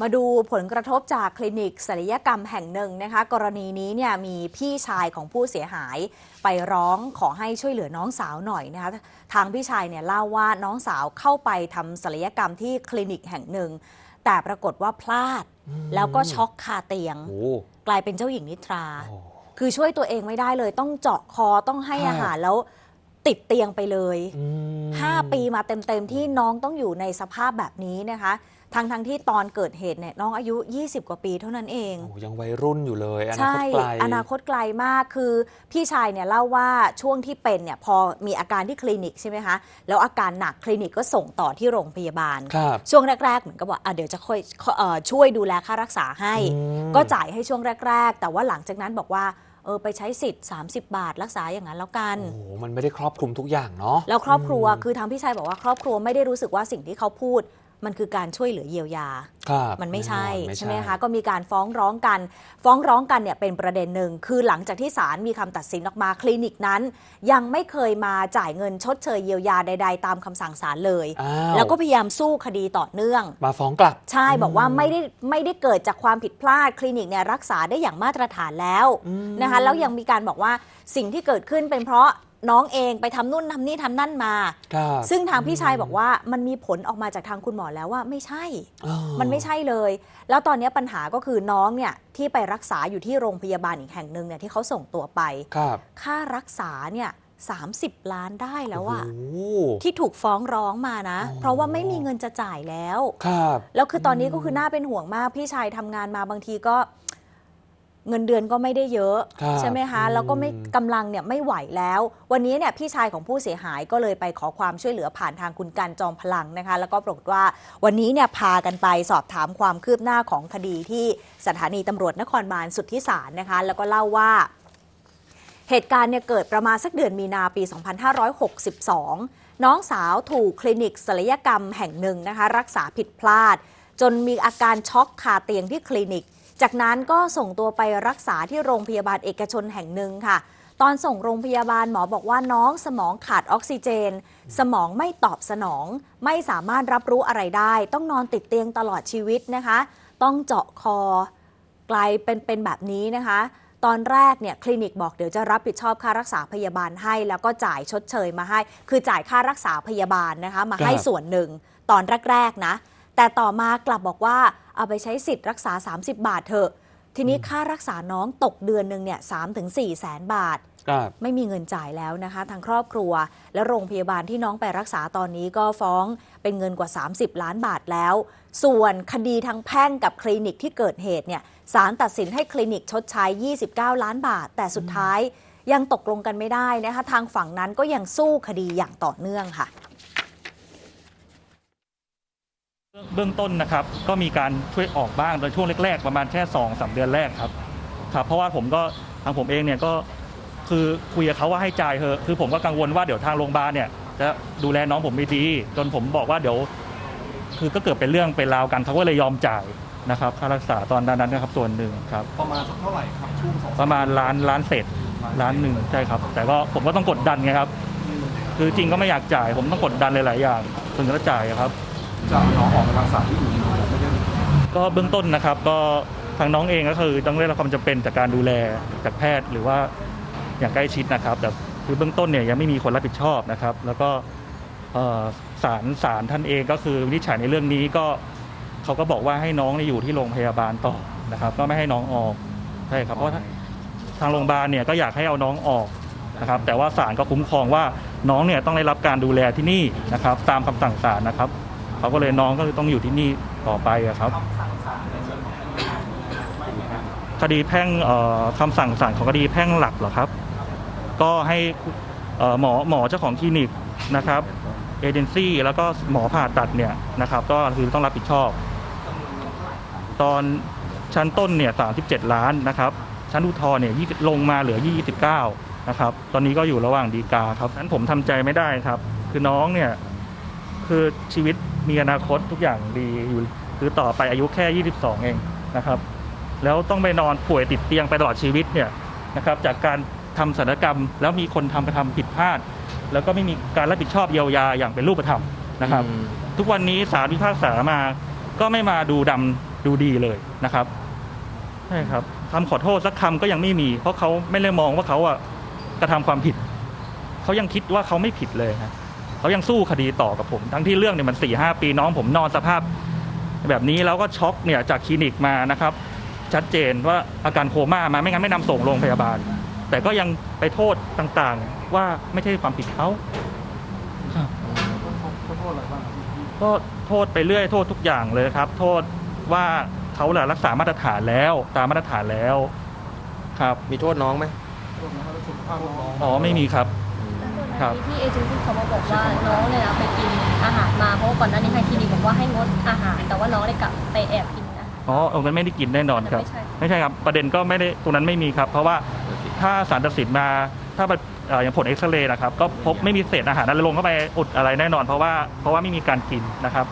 มาดูผลกระทบจากคลินิกศัลยกรรมแห่งหนึ่งนะคะ กรณีนี้เนี่ยมีพี่ชายของผู้เสียหายไปร้องขอให้ช่วยเหลือน้องสาวหน่อยนะคะทางพี่ชายเนี่ยเล่าว่าน้องสาวเข้าไปทำศัลยกรรมที่คลินิกแห่งหนึ่ง แต่ปรากฏว่าพลาด แล้วก็ช็อกคาเตียงโอ้กลายเป็นเจ้าหญิงนิทราโหคือช่วยตัวเองไม่ได้เลย ต้องเจาะคอต้องให้ครับอาหารแล้วติดเตียงไปเลยอืม5ปีมาเต็มๆที่น้องต้องอยู่ในสภาพแบบนี้นะคะ ทั้งทั้งๆที่ตอนเกิดเหตุเนี่ยน้องอายุ 20 กว่าปีเท่านั้นเอง โอ้ยังวัยรุ่นอยู่เลย อนาใช่คตไกล อนาคตไกลมากคือพี่ชายเนี่ยเล่าว่าช่วงที่เป็นเนี่ยพอมีอาการที่คลินิกใช่ไหมคะ แล้วอาการหนักคลินิกก็ส่งต่อที่โรงพยาบาลครับช่วงแรกๆเหมือนกับว่าอะเดี๋ยวจะค่อยเอ่อช่วยดูแลค่ารักษาให้อืมก็จ่ายให้ช่วงแรก ๆ แต่ว่าหลังจากนั้นบอกว่าเออไปใช้สิทธิ์ 30 บาทรักษาอย่างนั้นแล้วกัน โอ้โหมันไม่ได้ครอบคลุมทุกอย่างเนาะ แล้วครอบครัว คือทางพี่ชายบอกว่าครอบครัวไม่ได้รู้สึกว่าสิ่งที่เขาพูด มันคือการช่วยเหลือเยียวยาครับมันไม่ใช่แน่นอนใช่ไหมคะก็มีการฟ้องร้องกัน ฟ้องร้องกันเนี่ยเป็นประเด็นหนึ่งคือหลังจากที่ศาลมีคำตัดสินออกมาคลินิกนั้น ยังไม่เคยมาจ่ายเงินชดเชยเยียวยาใด ๆ ตามคำสั่งศาลเลยอ้าวแล้วก็พยายามสู้คดีต่อเนื่อง มาฟ้องกลับ ใช่บอกว่าไม่ได้ไม่ได้เกิดจากความผิดพลาดคลินิกเนี่ยรักษาได้อย่างมาตรฐานแล้วอืมนะคะแล้วยังมีการบอกว่าสิ่งที่เกิดขึ้นเป็นเพราะ น้องเองไปทำนู่นทำนี่ทำนั่นมาครับซึ่งทางพี่ชายบอกว่ามันมีผลออกมาจากทางคุณหมอแล้วว่าไม่ใช่อ๋อมันไม่ใช่เลย แล้วตอนนี้ปัญหาก็คือน้องเนี่ยที่ไปรักษาอยู่ที่โรงพยาบาลอีกแห่งหนึ่งเนี่ยที่เขาส่งตัวไปครับค่ารักษาเนี่ย30 ล้านได้แล้วอะโอ้โหที่ถูกฟ้องร้องมานะอ๋อเพราะว่าไม่มีเงินจะจ่ายแล้ว ครับ แล้วคือตอนนี้ก็คือน่าเป็นห่วงมากพี่ชายทำงานมาบางทีก็ เงินเดือนก็ไม่ได้เยอะครับใช่ไหมคะอืมแล้วก็ไม่กำลังเนี่ยไม่ไหวแล้ว วันนี้เนี่ยพี่ชายของผู้เสียหายก็เลยไปขอความช่วยเหลือผ่านทางคุณกันจอมพลังนะคะ แล้วก็ปรากฏว่าวันนี้เนี่ยพากันไปสอบถามความคืบหน้าของคดีที่สถานีตำรวจนครบาลสุทธิสารนะคะ แล้วก็เล่าว่าเหตุการณ์เนี่ยเกิดประมาณสักเดือนมีนาปี 2562 น้องสาวถูกคลินิกศัลยกรรมแห่งหนึ่งนะคะ รักษาผิดพลาด จนมีอาการช็อกคาเตียงที่คลินิก จากนั้นก็ส่งตัวไปรักษาที่โรงพยาบาลเอกชนแห่งหนึ่งค่ะ ตอนส่งโรงพยาบาลหมอบอกว่าน้องสมองขาดออกซิเจน สมองไม่ตอบสนอง ไม่สามารถรับรู้อะไรได้ ต้องนอนติดเตียงตลอดชีวิตนะคะ ต้องเจาะคอกลายเป็นเป็นแบบนี้นะคะ ตอนแรกเนี่ยคลินิกบอกเดี๋ยวจะรับผิดชอบค่ารักษาพยาบาลให้ แล้วก็จ่ายชดเชยมาให้ คือจ่ายค่ารักษาพยาบาลนะคะ มาให้ครับส่วนหนึ่งตอนแรกๆนะ แต่ต่อมากลับบอกว่า เอาไปใช้สิทธิ์รักษา 30 บาทเถอะ ทีนี้ค่ารักษาน้องตกเดือนหนึ่งเนี่ยสามถึงสี่แสนบาทครับไม่มีเงินจ่ายแล้วนะคะ ทางครอบครัว และโรงพยาบาลที่น้องไปรักษาตอนนี้ก็ฟ้องเป็นเงินกว่า 30 ล้านบาทแล้ว ส่วนคดีทางแพ่งกับคลินิกที่เกิดเหตุเนี่ยศาลตัดสินให้คลินิกชดใช้ 29 ล้านบาท แต่สุดท้ายยังตกลงกันไม่ได้นะคะ ทางฝั่งนั้นก็ยังสู้คดีอย่างต่อเนื่องค่ะ เบื้องต้นนะครับก็มีการช่วยออกบ้างในช่วงแรกๆประมาณแค่2อสเดือนแรกครับครับ เพราะว่าผมก็ทางผมเองเนี่ยก็คือคุยกับเขาว่าให้จ่ายเถอะคือผมก็กังวลว่าเดี๋ยวทางโรงพยาบาลเนี่ยจะดูแลน้องผมไม่ดี จนผมบอกว่าเดี๋ยว คือก็เกิดเป็นเรื่องเป็นราวกันเขาก็เลยยอมจ่ายนะครับค่ารักษาตอนนั้นนะครับส่วนหนึ่งครับ ประมาณสักเท่าไหร่ครับช่วงสองประมาณล้านล้านเศษล้านหนึ่งใช่ครับ แต่ก็ผมก็ต้องกดดันไงครับ คือจริงก็ไม่อยากจ่าย ผมต้องกดดันหลายๆอย่างถึงจะจ่ายครับ จะเอาน้องออกไปรักษาที่อื่นไม่ได้ก็เบื้องต้นนะครับก็ทางน้องเองก็คือต้องได้รับความจำเป็นจากการดูแลจากแพทย์หรือว่าอย่างใกล้ชิดนะครับ แต่คือเบื้องต้นเนี่ยยังไม่มีคนรับผิดชอบนะครับ แล้วก็เอ่อศาลศาลท่านเองก็คือวินิจฉัยในเรื่องนี้ก็เขาก็บอกว่าให้น้องเนี่ยอยู่ที่โรงพยาบาลต่อนะครับ ก็ไม่ให้น้องออกใช่ครับเพราะทางทางโรงพยาบาลเนี่ยก็อยากให้เอาน้องออกนะครับ แต่ว่าศาลก็คุ้มครองว่าน้องเนี่ยต้องได้รับการดูแลที่นี่นะครับ ตามคำสั่งศาลนะครับ เขาก็เลยน้องก็ต้องอยู่ที่นี่ต่อไปครับ คดีแพ่งคำสั่งศาลของคดีแพ่งหลักเหรอครับ ก็ให้หมอหมอเจ้าของคลินิกนะครับเอเจนซี่แล้วก็หมอผ่าตัดเนี่ยนะครับ ก็คือต้องรับผิดชอบ ตอนชั้นต้นเนี่ย37ล้านนะครับ ชั้นอุทธรณ์เนี่ย20ลงมาเหลือ 29 นะครับ ตอนนี้ก็อยู่ระหว่างดีกาครับนั้นผมทำใจไม่ได้ครับ คือน้องเนี่ยคือชีวิต มีอนาคตทุกอย่างดีอยู่คือต่อไปอายุแค่ 22 เองนะครับ แล้วต้องไปนอนป่วยติดเตียงไปตลอดชีวิตเนี่ยนะครับจากการทำศัลยกรรม แล้วมีคนทำไปทำผิดพลาด แล้วก็ไม่มีการรับผิดชอบเยียวยาอย่างเป็นรูปธรรมนะครับอืมทุกวันนี้ศาลพิพากษามาก็ไม่มาดูดำดูดีเลยนะครับใช่ครับคำขอโทษสักคำก็ยังไม่มี เพราะเขาไม่ได้มองว่าเขาอะกระทำความผิด เขายังคิดว่าเขาไม่ผิดเลยครับ เขายังสู้คดีต่อกับผม ทั้งที่เรื่องเนี่ยมันสี่ห้าปีน้องผมนอนสภาพ แบบนี้แล้วก็ช็อกเนี่ยจากคลินิกมานะครับ ชัดเจนว่าอาการโคม่ามาไม่งั้นไม่นำส่งโรงพยาบาล แต่ก็ยังไปโทษต่างๆ ว่าไม่ใช่ความผิดเขาครับเขาโทษอะไรบ้างครับพี่ก็โทษไปเรื่อยโทษทุกอย่างเลยครับ โทษว่าเขาแหละรักษามาตรฐานแล้ว ตามมาตรฐานแล้ว ครับ มีโทษน้องไหมโทษนะว่าสุขภาพน้องอ๋อไม่มีครับ ครับที่เอเจนซี่เขามาบอกว่าน้องเนี่ยนะไปกินอาหารมาเพราะว่าก่อนหน้านี้ทางคลินิกบอกว่าให้งดอาหาร แต่ว่าน้องได้กลับไปแอบกินอาหาร อ๋อเอางั้นไม่ได้กินแน่นอนครับ ไม่ใช่ ไม่ใช่ครับ ประเด็นก็ไม่ได้ตรงนั้นไม่มีครับ เพราะว่าถ้าสารตัดสินมา ถ้าเป็นเอ่ออย่างผลเอ็กซเรย์นะครับ ก็พบไม่มีเศษอาหารอะไรลงเข้าไปอุดอะไรแน่นอน เพราะว่า เพราะว่าไม่มีการกินนะครับ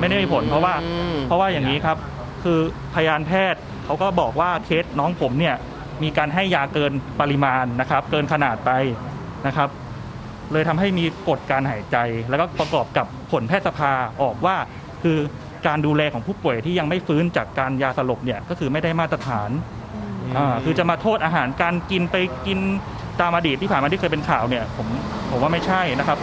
ไม่ได้มีผลเพราะว่า อืม เพราะว่าอย่างนี้ครับ คือพยานแพทย์เขาก็บอกว่าเคสน้องผมเนี่ยมีการให้ยาเกินปริมาณนะครับ เกินขนาดไปนะครับ เลยทำให้มีกฎการหายใจ แล้วก็ประกอบกับผลแพทยสภาออกว่า คือการดูแลของผู้ป่วยที่ยังไม่ฟื้นจากการยาสลบเนี่ยก็คือไม่ได้มาตรฐานอ่าคือจะมาโทษอาหารการกินไปกินตามอดีตที่ผ่านมาที่เคยเป็นข่าวเนี่ยผมผมว่าไม่ใช่นะครับ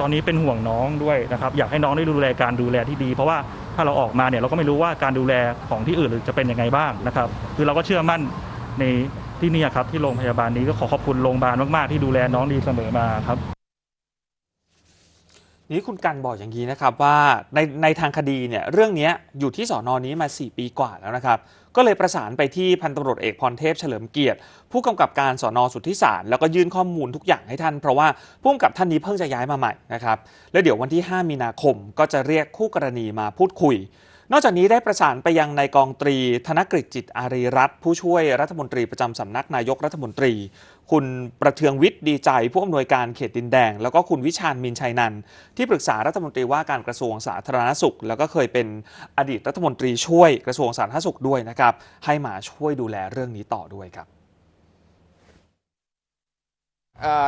ตอนนี้เป็นห่วงน้องด้วยนะครับ อยากให้น้องได้ดูแลการดูแลที่ดี เพราะว่าถ้าเราออกมาเนี่ยเราก็ไม่รู้ว่าการดูแลของที่อื่นจะเป็นยังไงบ้างนะครับ คือเราก็เชื่อมั่นใน ที่นี่ครับที่โรงพยาบาลนี้ก็ขอขอบคุณโรงพยาบาลมากๆที่ดูแลน้องดีเสมอมาครับนี่คุณกันบอกอย่างนี้นะครับว่าในในทางคดีเนี่ยเรื่องนี้อยู่ที่สอนอนี้มา 4 ปีกว่าแล้วนะครับ ก็เลยประสานไปที่พันตำรวจเอกพรเทพเฉลิมเกียรติ ผู้กำกับการสอนอสุทธิสาร แล้วก็ยื่นข้อมูลทุกอย่างให้ท่าน เพราะว่าผู้กำกับท่านนี้เพิ่งจะย้ายมาใหม่นะครับแล้วเดี๋ยววันที่ 5 มีนาคมก็จะเรียกคู่กรณีมาพูดคุย นอกจากนี้ได้ประสานไปยังนายกองตรี ธนกฤษจิตอารีรัตน์ผู้ช่วยรัฐมนตรีประจำสำนักนายกรัฐมนตรี คุณประเทืองวิทย์ดีใจผู้อำนวยการเขตดินแดง แล้วก็คุณวิชาญมินชัยนันท์ที่ปรึกษารัฐมนตรีว่าการกระทรวงสาธารณสุข แล้วก็เคยเป็นอดีตรัฐมนตรีช่วยกระทรวงสาธารณสุขด้วยนะครับ ให้มาช่วยดูแลเรื่องนี้ต่อด้วยครับ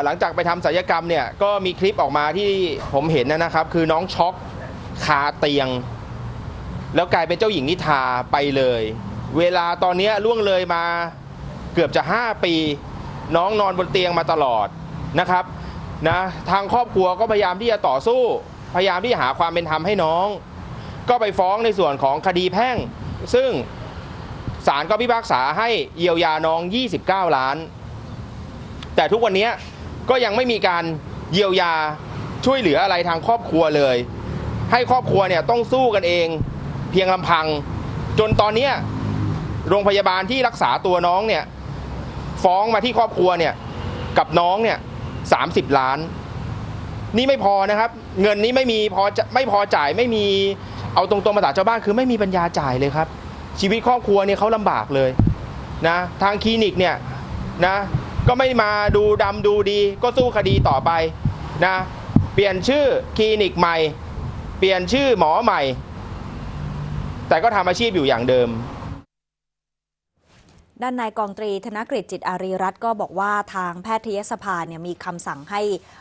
หลังจากไปทำศัลยกรรมเนี่ยก็มีคลิปออกมาที่ผมเห็นนะครับ คือน้องช็อกคาเตียง แล้วกลายเป็นเจ้าหญิงนิทาไปเลย เวลาตอนนี้ล่วงเลยมาเกือบจะ 5 ปี น้องนอนบนเตียงมาตลอดนะครับนะทางครอบครัวก็พยายามที่จะต่อสู้ พยายามที่จะหาความเป็นธรรมให้น้อง ก็ไปฟ้องในส่วนของคดีแพ่ง ซึ่งศาลก็พิพากษาให้เยียวยาน้อง 29 ล้าน แต่ทุกวันนี้ก็ยังไม่มีการเยียวยาช่วยเหลืออะไรทางครอบครัวเลย ให้ครอบครัวเนี่ยต้องสู้กันเอง เพียงลำพัง จนตอนเนี้ยโรงพยาบาลที่รักษาตัวน้องเนี่ยฟ้องมาที่ครอบครัวเนี่ยกับน้องเนี่ยสาล้าน นี่ไม่พอนะครับ เงินนี้ไม่มีพอไม่พอจ่ายไม่มีเอาตรงๆภาษาชาวบ้านคือไม่มีปัญญาจ่ายเลยครับ ชีวิตครอบครัวเนี่ยเขาลำบากเลยนะทางคลินิกเนี่ยนะก็ไม่มาดูดำดูดี ก็สู้คดีต่อไปนะเปลี่ยนชื่อคลินิกใหม่ เปลี่ยนชื่อหมอใหม่ แต่ก็ทำอาชีพอยู่อย่างเดิม ด้านนายกองตรีธนกฤษจิตอารีรัตน์ก็บอกว่าทางแพทยสภาเนี่ยมีคำสั่งให้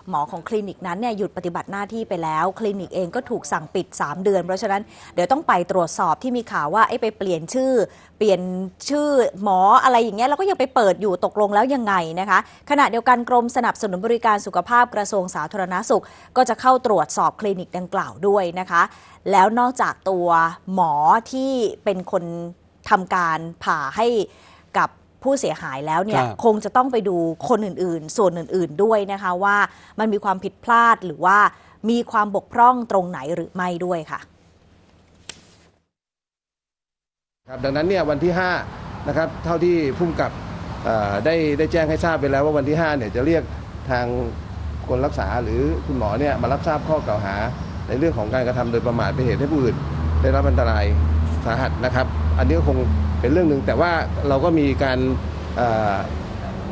หมอของคลินิกนั้นเนี่ยหยุดปฏิบัติหน้าที่ไปแล้ว คลินิกเองก็ถูกสั่งปิด 3 เดือน เพราะฉะนั้นเดี๋ยวต้องไปตรวจสอบที่มีข่าวว่าไอ้ไปเปลี่ยนชื่อ เปลี่ยนชื่อหมออะไรอย่างเงี้ยแล้วก็ยังไปเปิดอยู่ตกลงแล้วยังไงนะคะ ขณะเดียวกันกรมสนับสนุนบริการสุขภาพกระทรวงสาธารณสุข ก็จะเข้าตรวจสอบคลินิกดังกล่าวด้วยนะคะ แล้วนอกจากตัวหมอที่เป็นคนทำการผ่าให้ ผู้เสียหายแล้วเนี่ยครับคงจะต้องไปดูคนอื่นๆ ส่วนอื่นๆด้วยนะคะว่ามันมีความผิดพลาดหรือว่ามีความบกพร่องตรงไหนหรือไม่ด้วยค่ะครับดังนั้นเนี่ยวันที่5นะครับเท่าที่พุ่มกับเอ่อได้ได้แจ้งให้ทราบไปแล้วว่าวันที่5เนี่ยจะเรียกทางคนรักษาหรือคุณหมอเนี่ยมารับทราบข้อกล่าวหา ในเรื่องของการกระทำโดยประมาทเป็นเหตุให้ผู้อื่นได้รับอันตรายสาหัสนะครับ อันนี้ก็คง เป็นเรื่องหนึ่งแต่ว่าเราก็มีการ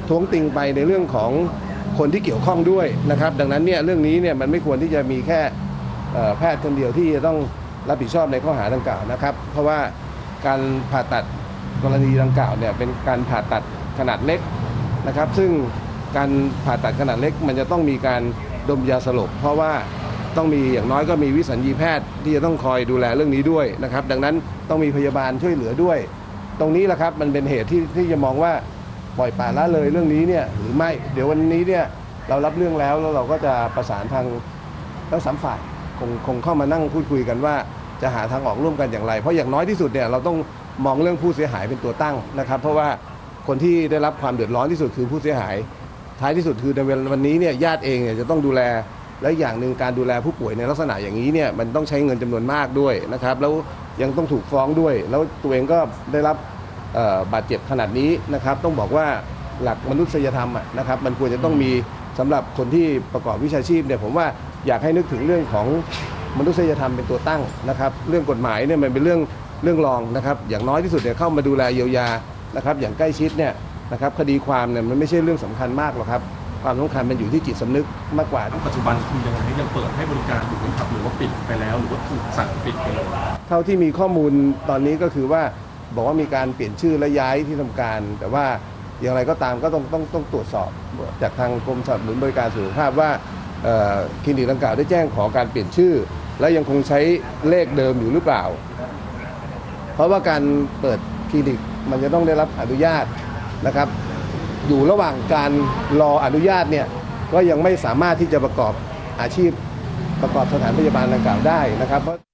ท้วงติงไปในเรื่องของคนที่เกี่ยวข้องด้วยนะครับ ดังนั้นเนี่ยเรื่องนี้เนี่ยมันไม่ควรที่จะมีแค่แพทย์คนเดียวที่จะต้องรับผิดชอบในข้อหาดังกล่าวนะครับ เพราะว่าการผ่าตัดกรณีดังกล่าวเนี่ยเป็นการผ่าตัดขนาดเล็กนะครับ ซึ่งการผ่าตัดขนาดเล็ก มันจะต้องมีการดมยาสลบ เพราะว่าต้องมีอย่างน้อยก็มีวิสัญญีแพทย์ที่จะต้องคอยดูแลเรื่องนี้ด้วยนะครับ ดังนั้นต้องมีพยาบาลช่วยเหลือด้วย ตรงนี้แหละครับมันเป็นเหตุที่ที่จะมองว่าปล่อยปละละเลยเรื่องนี้เนี่ยหรือไม่เดี๋ยววันนี้เนี่ยเรารับเรื่องแล้วแล้วเราก็จะประสานทางทั้งสามฝ่ายคงคงเข้ามานั่งพูดคุยกันว่าจะหาทางออกร่วมกันอย่างไร เพราะอย่างน้อยที่สุดเนี่ยเราต้องมองเรื่องผู้เสียหายเป็นตัวตั้งนะครับ เพราะว่าคนที่ได้รับความเดือดร้อนที่สุดคือผู้เสียหาย ท้ายที่สุดคือในวันนี้เนี่ยญาติเองเนี่ยจะต้องดูแล และอย่างหนึ่งการดูแลผู้ป่วยในลักษณะอย่างนี้เนี่ยมันต้องใช้เงินจำนวนมากด้วยนะครับ แล้วยังต้องถูกฟ้องด้วย แล้วตัวเองก็ได้รับบาดเจ็บขนาดนี้นะครับ ต้องบอกว่าหลักมนุษยธรรมนะครับ มันควรจะต้องมีสำหรับคนที่ประกอบวิชาชีพเนี่ยผมว่าอยากให้นึกถึงเรื่องของมนุษยธรรมเป็นตัวตั้งนะครับ เรื่องกฎหมายเนี่ยมันเป็นเรื่องเรื่องรองนะครับ อย่างน้อยที่สุดเนี่ยเข้ามาดูแลเยียวยานะครับ อย่างใกล้ชิดเนี่ยนะครับ คดีความเนี่ยมันไม่ใช่เรื่องสำคัญมากหรอกครับ ความสำคัญมันอยู่ที่จิตสำนึกมากกว่าปัจจุบันคือยังไงยังเปิดให้บริการอยู่ไหมครับหรือว่าปิดไปแล้วหรือว่าถูกสั่งปิดไปเลยเท่าที่มีข้อมูลตอนนี้ก็คือว่าบอกว่ามีการเปลี่ยนชื่อและย้ายที่ทำการ แต่ว่าอย่างไรก็ตามก็ต้องต้องต้องตรวจสอบจากทางกรมสนับสนุนบริการสุขภาพว่าเอ่อคลินิกดังกล่าวได้แจ้งขอการเปลี่ยนชื่อ และยังคงใช้เลขเดิมอยู่หรือเปล่า เพราะว่าการเปิดคลินิกมันจะต้องได้รับอนุญาตนะครับ อยู่ระหว่างการรออนุญาตเนี่ยก็ยังไม่สามารถที่จะประกอบอาชีพประกอบสถานพยาบาลดังกล่าวได้นะครับเพราะ